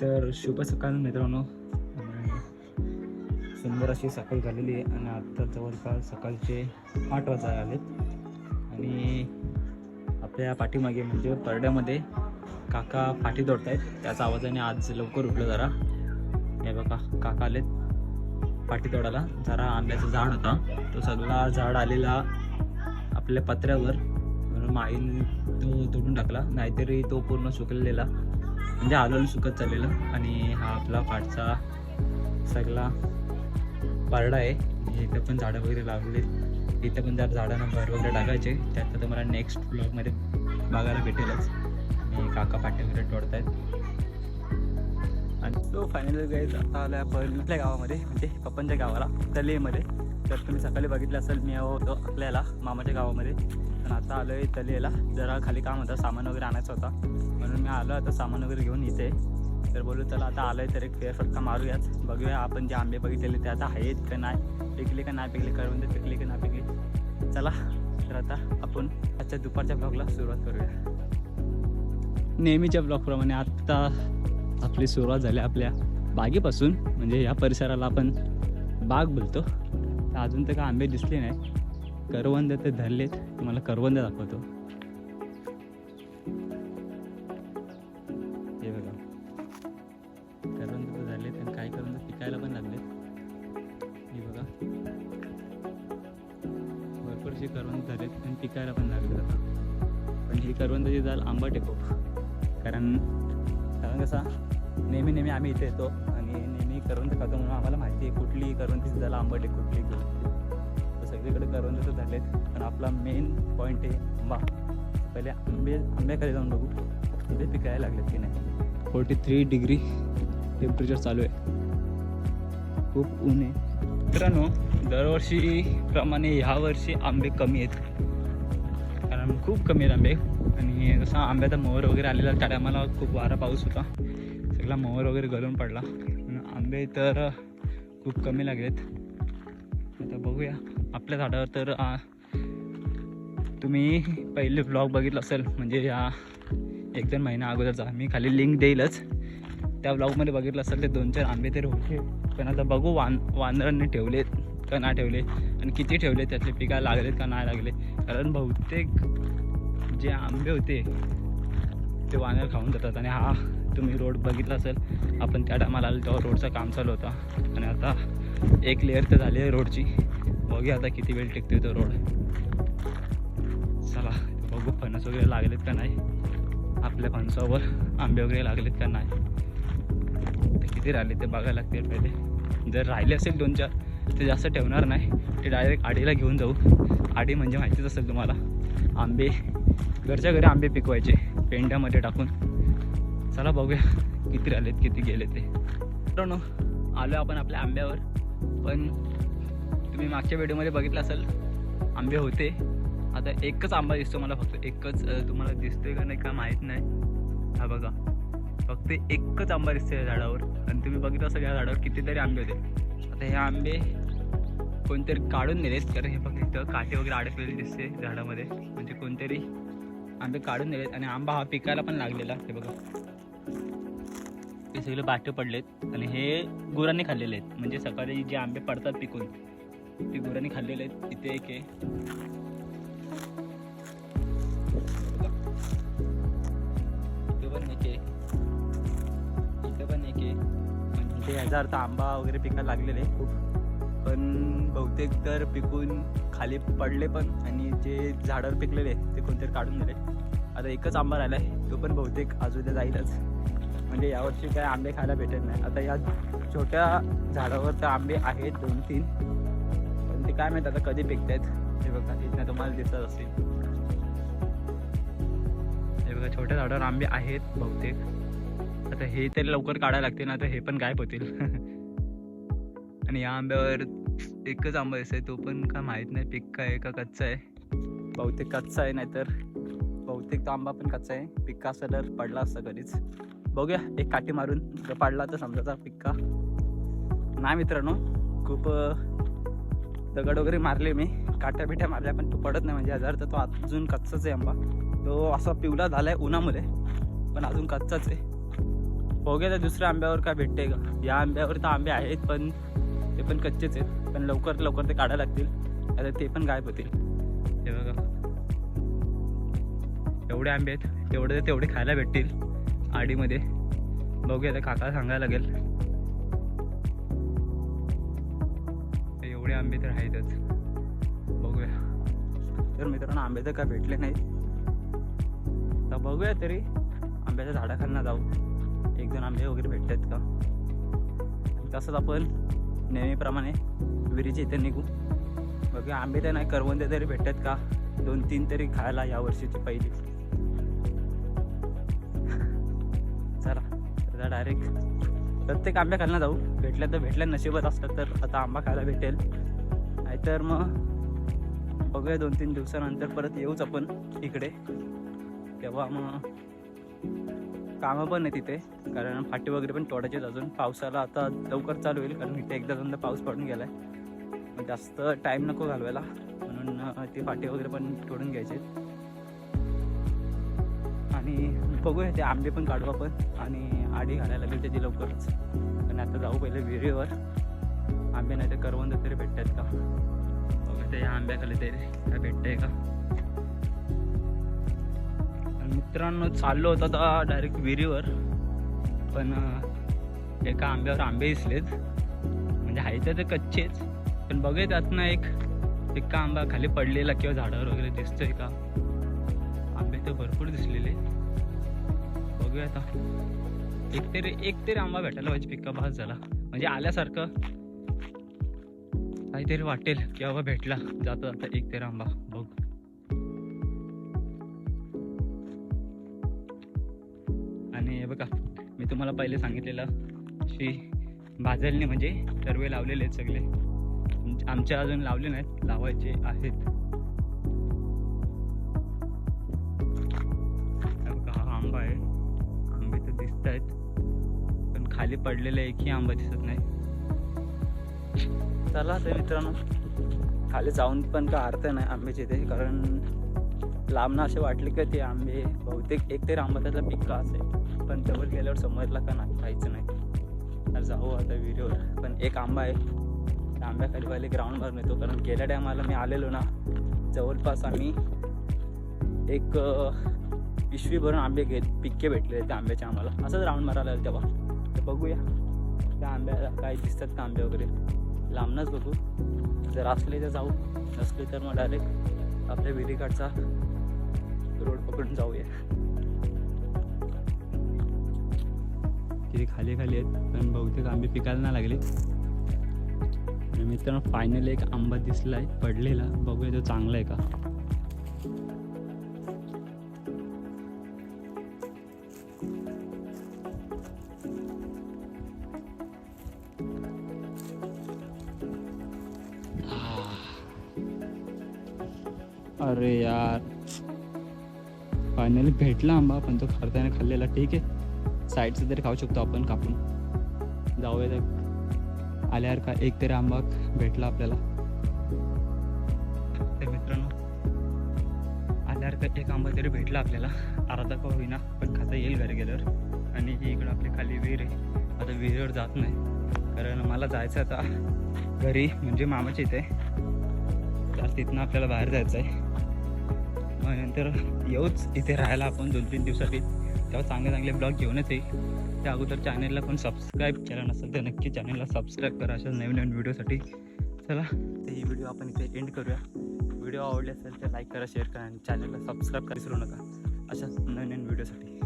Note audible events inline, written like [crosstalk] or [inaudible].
तर शुभ सकाळ मित्रांनो. सुंदर अशी सकाळ झालेली आहे आणि आत्ता जवळपास सकाळचे आठ वाजता आलेत. आणि आपल्या पाठीमागे म्हणजे परड्यामध्ये काका पाठी आहेत त्याचा आवाजाने आज लवकर उठलं जरा. हे बघा काका आलेत पाठी तोडायला जरा आंब्याचं झाड होता. तो सगळा झाड आलेला आपल्या पत्र्यावर. म्हणून माईने तो तोडून टाकला. नाहीतरी तो पूर्ण सुकलेला. म्हणजे हळूहळू सुकत चाललेलं. आणि हा आपला पाठचा सगळा पारडा आहे. इथं पण झाडं वगैरे लावले इथं पण जर झाडांना भर वगैरे टाकायचे. त्यात तर तुम्हाला नेक्स्ट ब्लॉगमध्ये बघायला भेटेलच. आणि काका पाटे वगैरे तोडतायत. आणि तो फायनल गाईज आता आला पहिल्या आपल्या गावामध्ये. म्हणजे पप्पांच्या गावाला तलेमध्ये तर तुम्ही सकाळी बघितलं असेल मी होतो आपल्याला मामाच्या गावामध्ये. पण आता आलो आहे तलेला जरा खाली काम होतं सामान वगैरे आणायचं होता. म्हणून मी आलो आता सामान वगैरे घेऊन इथे. तर बोलू चला आता आलं आहे तर एक फेरफटका मारूयात. बघूया आपण जे आंबे बघितलेले ते आता आहेत का नाही. पिकले का नाही पिकले करून ते पिकले का नाही पिकले. चला तर आता आपण आजच्या दुपारच्या ब्लॉगला सुरुवात करूया. नेहमीच्या ब्लॉगप्रमाणे आत्ता आपली सुरुवात झाली आपल्या बागेपासून. म्हणजे या परिसराला आपण बाग बोलतो. तर अजून तर का आंबे दिसले नाही. करवंद ते धरलेत. तुम्हाला करवंद दाखवतो. हे बघा. करवंद तर झालेत आणि काही करवंद पिकायला पण लागलेत. हे बघा. भरपूरशी करवंद झालेत आणि पिकायला पण लागलेत आता. पण ही करवंदाची जाल आंबट आहे खूप. कारण कारण कसा नेहमी नेहमी आम्ही इथे येतो. आणि नेहमी करवंद खातो म्हणून आम्हाला माहिती आहे कुठली करवंदीची झालं आंबट आहे कुठली सगळीकडे करवंद तर झालेत. पण आपला मेन पॉईंट आहे आंबा. पहिले आंबे आंब्याकडे जाऊन बघू. तिथे पिकायला लागलेत की नाही. फोर्टी थ्री डिग्री टेम्परेचर चालू आहे. खूप ऊन आहे. मित्रांनो दरवर्षीप्रमाणे ह्या वर्षी आंबे कमी आहेत. कारण खूप कमी आहेत आंबे. आणि जसा आंब्याचा मोहर वगैरे आलेला त्या टायमाला खूप वारा पाऊस होता. सगळा मोहर वगैरे गळून पडला. आंबे तर खूप कमी लागलेत. आता बघूया. आपल्या झाडावर तर तुम्ही पहिले ब्लॉग बघितलं असेल म्हणजे या एक दोन महिना अगोदरचा. मी खाली लिंक देईलच. त्या ब्लॉगमध्ये बघितलं असेल ते दोन चार आंबे तरी होते. पण आता बघू वान वानरांनी ठेवलेत का नाही ठेवले आणि किती ठेवले त्यातले पिकायला लागलेत का नाही लागले. कारण बहुतेक जे आंबे होते ते वानर खाऊन जातात. आणि हा तुम्ही रोड बघितला असेल आपण त्या टायमाला आलो तेव्हा रोडचं काम चालू होतं. आणि आता एक लेअर तर झाली आहे रोडची. बघूया आता किती वेळ टिकतोय तो रोड. चला बघू फणस वगैरे लागलेत का नाही? आपल्या फणसावर आंबे वगैरे लागलेत का नाही? किती राहिले ते बघायला लागतील पहिले. जर राहिले असेल दोन चार ते जास्त ठेवणार नाही. ते डायरेक्ट आडीला घेऊन जाऊ. आडी म्हणजे माहितीच असेल तुम्हाला. आंबे घरच्या घरी आंबे पिकवायचे. पेंड्यामध्ये टाकून. चला बघूया किती आलेत किती गेले ते. मित्रांनो आलो आपण आपल्या आंब्यावर. पण तुम्ही मागच्या व्हिडिओमध्ये बघितलं असेल आंबे होते. आता एकच आंबा दिसतो मला फक्त. एकच तुम्हाला दिसतोय का नाही का माहीत नाही. हा बघा. फक्त एकच आंबा दिसतोय या झाडावर. आणि तुम्ही बघितलं असेल या झाडावर कितीतरी आंबे होते. आता हे आंबे कोणतरी काढून नेलेत. कारण हे फक्त इथं काटे वगैरे अडकलेले दिसते झाडामध्ये. म्हणजे कोणतरी आंबे काढून नेलेत. आणि आंबा हा पिकायला पण लागलेला. हे बघा. हे सगळे बाटे पडलेत आणि हे गुरांनी खाल्लेले आहेत. म्हणजे सकाळी जे आंबे पडतात पिकून ते गुरांनी खाल्लेले आहेत. इथे एक आहे. इथे पण एक आहे. इथे पण एक आहे. म्हणजे ह्याचा अर्थ आंबा वगैरे पिकायला लागलेले खूप पण बहुतेक तर पिकून खाली पडले पण आणि जे झाडावर पिकलेले ते कोणतरी काढून दिले. आता एकच आंबा राहिला आहे तो पण बहुतेक अजून जाईलच. म्हणजे यावर्षी काय आंबे खायला भेटत नाही. आता या छोट्या झाडावर तर आंबे आहेत दोन तीन. पण ते काय माहीत आता कधी पिकत आहेत हे बघा इथं तुम्हाला दिसत असतील हे बघा छोट्या झाडावर आंबे आहेत बहुतेक. आता हे तरी लवकर काढायला लागतील ना तर हे पण गायब होतील. [laughs] आणि या आंब्यावर एकच आंबा दिसतोय तो पण काय माहीत नाही पिक्का आहे का कच्चा आहे. बहुतेक कच्चा आहे नाहीतर बहुतेक तो आंबा पण कच्चा आहे. पिक्का असं तर पडला असता कधीच. बघूया एक काठी मारून जर पाडला तर समजाचा पिक्का नाही मित्रांनो खूप दगड वगैरे मारले मी. काट्या बिट्या मारल्या पण तो पडत नाही. म्हणजे आजार तर तो अजून कच्चाच आहे आंबा. तो असा पिवला झाला आहे उन्हामध्ये पण अजून कच्चाच आहे. बघूया तर दुसऱ्या आंब्यावर काय भेटते का. या आंब्यावर तर आंबे आहेत पण ते पण कच्चेच आहेत. पण लवकर लवकर ते काढायला लागतील. आता ते पण गायब होतील. हे बघा. एवढे आंबे आहेत तेवढे तेवढे खायला भेटतील. आडीमध्ये. बघूया ते काका सांगायला लागेल. एवढे आंबे तर आहेतच. बघूया. तर मित्रांनो आंबे तर काय भेटले नाहीत. तर बघूया तरी आंब्याच्या झाडाखालना जाऊ. एक दोन आंबे वगैरे भेटतात का? तसंच आपण नेहमीप्रमाणे विहिरीच्या इथे निघू. बघूया आंबे तर नाही करवंदे तरी भेटतात का? दोन तीन तरी खायला या वर्षीची पहिली. आता डायरेक्ट प्रत्येक आंब्या खायला जाऊ. भेटल्या तर भेटल्या नशिबात असतात तर आता आंबा खायला भेटेल. नाहीतर मग बघूया दोन तीन दिवसानंतर परत येऊच आपण इकडे. तेव्हा मग कामं पण आहे तिथे कारण फाटी वगैरे पण तोडायचेच अजून. पावसाला आता लवकर चालू होईल कारण इथे एकदा दोनदा पाऊस पडून गेलाय. आहे जास्त टाईम नको घालवायला. म्हणून ते फाटी वगैरे पण तोडून घ्यायचे आणि बघूया ते आंबे पण काढू आपण. आणि आडी घालायला लागेल त्याची लवकरच. आणि आता जाऊ पहिले विहिरीवर. आंबे नाही तर करवंद तरी भेटतात का? बघा त्या आंब्याखाली तरी काय भेटतंय का? मित्रांनो चाललो होतो आता डायरेक्ट विहिरीवर. पण एका आंब्यावर आंबे दिसलेत. म्हणजे आहे तर कच्चेच. पण बघूया त्यातनं एक एका आंबा खाली पडलेला किंवा झाडावर वगैरे दिसतोय का? आंबे तर भरपूर दिसलेले. बघूया आता. एक तरी एक तरी आंबा भेटायला पाहिजे पिकअप भास झाला म्हणजे आल्यासारखं काहीतरी वाटेल की बाबा भेटला. जाता जाता एक तरी आंबा. बघ. आणि बघा मी तुम्हाला पहिले सांगितलेलं श्री भाजलने म्हणजे टरवे लावलेले आहेत सगळे. आम- आमच्या अजून लावले नाहीत लावायचे आहेत. दिसत आहेत. पण खाली पडलेला एकही आंबा दिसत नाही. चला तर मित्रांनो. खाली जाऊन पण का अर्थ नाही आंब्याचे ते कारण लांबनं असे वाटले का ते आंबे बहुतेक एक तरी आंबा त्यातला पिक्का असेल. पण जवळ गेल्यावर समजला का नाही खायचं नाही. तर जाऊ आता विहिरीवर पण एक आंबा आहे. त्या आंब्याखाली पहिले ग्राउंड भरून कारण गेल्या टायमाला मी आलेलो ना जवळपास आम्ही एक पिशवी भरून आंबे घेत पिक्के भेटले त्या आंब्याच्या आम्हाला. असंच राऊंड मारायला तेव्हा. तर बघूया. त्या आंब्याला काय दिसतात का आंबे वगैरे. लांबनच बघू. जर असले तर जाऊ नसले तर मग डायरेक्ट आपल्या विहिरीकडचा रोड पकडून जाऊया. तिथे खाली खाली आहेत पण बहुतेक आंबे पिकायला नाही लागले. मित्रांनो फायनली एक आंबा दिसला आहे पडलेला. बघूया तो चांगला आहे का? अरे यार. फायनली भेटला आंबा पण तो खाताना खाल्लेला. ठीक आहे. साईडचं तरी खाऊ शकतो आपण कापून. जाऊया तर आल्यावर का एक तरी आंबा भेटला आपल्याला. तर मित्रांनो आल्यावर का एक आंबा तरी भेटला आपल्याला. अर्धा का होईना पण खाता येईल घरी गेल्यावर. आणि इकडं आपली खाली विहीर आहे. आता विहिरीवर जात नाही. कारण मला जायचं आता. घरी म्हणजे मामाच्या इथे. तर तिथनं आपल्याला बाहेर जायचं आहे मग नंतर येऊच इथे राहायला आपण दोन तीन दिवसासाठी. तेव्हा चांगले चांगले ब्लॉग घेऊनच येईल त्या अगोदर चॅनेलला पण सबस्क्राईब केला नसेल तर नक्की चॅनेलला सबस्क्राईब करा अशा नवीन नवीन व्हिडिओसाठी चला तर ही व्हिडिओ आपण इथे एंड करूया. व्हिडिओ आवडले असेल तर लाईक करा शेअर करा आणि चॅनलला सबस्क्राईब करा विसरू नका. अशाच नवीन नवीन व्हिडिओसाठी